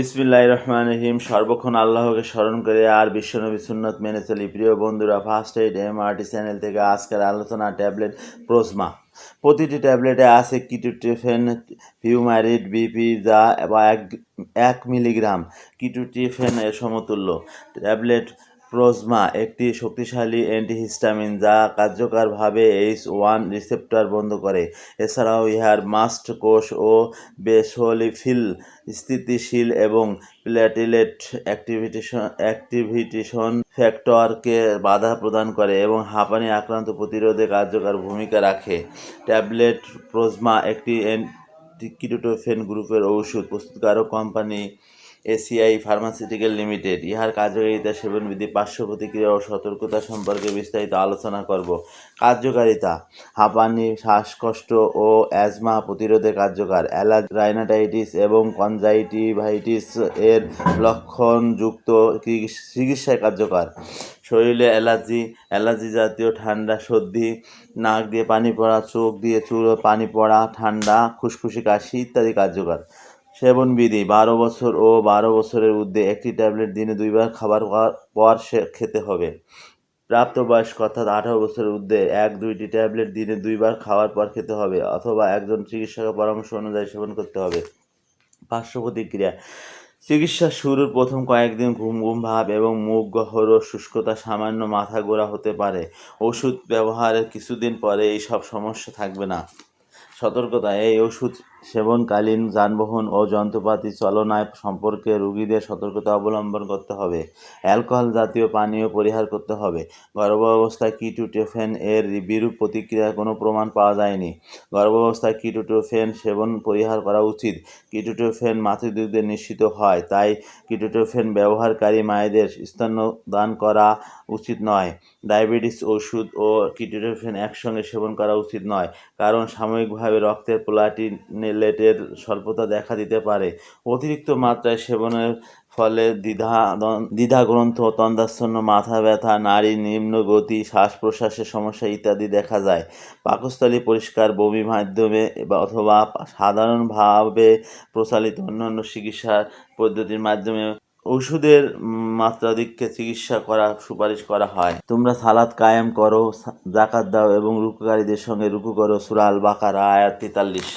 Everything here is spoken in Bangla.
বিসমিল্লাহ রহমান রহিম। সর্বক্ষণ আল্লাহকে স্মরণ করে আর বিশ্বনবী সুন্নত মেনে চলি। প্রিয় বন্ধুরা first aid M RT channel থেকে আজকের আলোচনা ট্যাবলেট প্রোজমা প্রতিটি ট্যাবলেটে আছে কিটোটিফেন ফিউমারিড বিপি, যা বা এক এক মিলিগ্রাম কিটোটিফেন এর সমতুল্য। ট্যাবলেট প্রোজমা, একটি শক্তিশালী অ্যান্টিহিস্টামিন যা কার্যকরভাবে এইচ ওয়ান রিসেপ্টর বন্ধ করে। এছাড়াও ইহার মাস্ট কোষ ও বেসোলিফিল স্থিতিশীল এবং প্ল্যাটিলেট অ্যাক্টিভিটেশন অ্যাক্টিভিটেশন ফ্যাক্টরকে বাধা প্রদান করে এবং হাঁপানি আক্রান্ত প্রতিরোধে কার্যকর ভূমিকা রাখে। ট্যাবলেট প্রোজমা একটি কিটোটোফেন গ্রুপের ঔষধ। প্রস্তুতকারক কোম্পানি এসিআই ফার্মাসিউটিক্যাল লিমিটেড, ইহার কার্যকারিতা সেবনবিধি পার্শ্ব প্রতিক্রিয়া ও সতর্কতা সম্পর্কে বিস্তারিত আলোচনা করব। কার্যকারিতা, হাঁপানি, শ্বাসকষ্ট ও অ্যাজমা প্রতিরোধে কার্যকর, অ্যালার্জ, রাইনাটাইটিস এবং কনজাইটিভাইটিস এর লক্ষণযুক্ত চিকিৎসায় কার্যকর। শরীরে অ্যালার্জি অ্যালার্জি জাতীয় ঠান্ডা, সর্দি, নাক দিয়ে পানি পড়া, চোখ দিয়ে চুলো, পানি পড়া, ঠান্ডা খুশখুশি কাশি ইত্যাদি কার্যকর। সেবনবিধি, বারো বছর ও বারো বছরের ঊর্ধ্বে একটি ট্যাবলেট দিনে দুইবার খাবার পর খেতে হবে। প্রাপ্তবয়স্ক অর্থাৎ আঠারো বছরের ঊর্ধ্বে এক দুইটি ট্যাবলেট দিনে দুইবার খাওয়ার পর খেতে হবে অথবা একজন চিকিৎসকের পরামর্শ অনুযায়ী সেবন করতে হবে। পার্শ্ব প্রতিক্রিয়া। চিকিৎসা শুরুর প্রথম কয়েকদিন ঘুম ঘুম ভাব এবং মুখ গহর ও শুষ্কতা সামান্য মাথা গোড়া হতে পারে। ওষুধ ব্যবহারের কিছুদিন পরে এই সব সমস্যা থাকবে না। সতর্কতা। এই ওষুধ সেবনকালীন যানবাহন ও যন্ত্রপাতি চলনায় সম্পর্কে রোগীদের সতর্কতা অবলম্বন করতে হবে। অ্যালকোহল জাতীয় পানীয় পরিহার করতে হবে। গর্ভাবস্থায় কিটোটোফেন এর বিরূপ প্রতিক্রিয়ার কোনো প্রমাণ পাওয়া যায়নি। গর্ভাবস্থায় কিটোটোফেন সেবন পরিহার করা উচিত। কিটোটোফেন মাতৃদুগ্ধে নিশ্চিত হয়, তাই কিটোটোফেন ব্যবহারকারী মায়েদের স্তন্যদান করা উচিত নয়। ডায়াবেটিস ওষুধ ও কিটোটোফেন একসঙ্গে সেবন করা উচিত নয়, কারণ সাময়িকভাবে রক্তের প্লাটিনেলেটের স্বল্পতা দেখা দিতে পারে। অতিরিক্ত মাত্রায় সেবনের ফলে দ্বিধা দ্বিধাগ্রন্থ তন্দাচ্ছন্ন মাথা ব্যথা, নারী নিম্ন গতি শ্বাস প্রশ্বাসের সমস্যা ইত্যাদি দেখা যায়। পাকস্থলী পরিষ্কার, বমি মাধ্যমে অথবা সাধারণভাবে প্রচালিত অন্যান্য চিকিৎসার পদ্ধতির মাধ্যমে ওষুধের মাত্রাধিককে চিকিৎসা করা সুপারিশ করা হয়। তোমরা সালাদ কায়েম করো জাকাত দাও এবং রুকুকারীদের সঙ্গে রুকু করো। সুরা আল বাকারা আয়াত তেতাল্লিশ।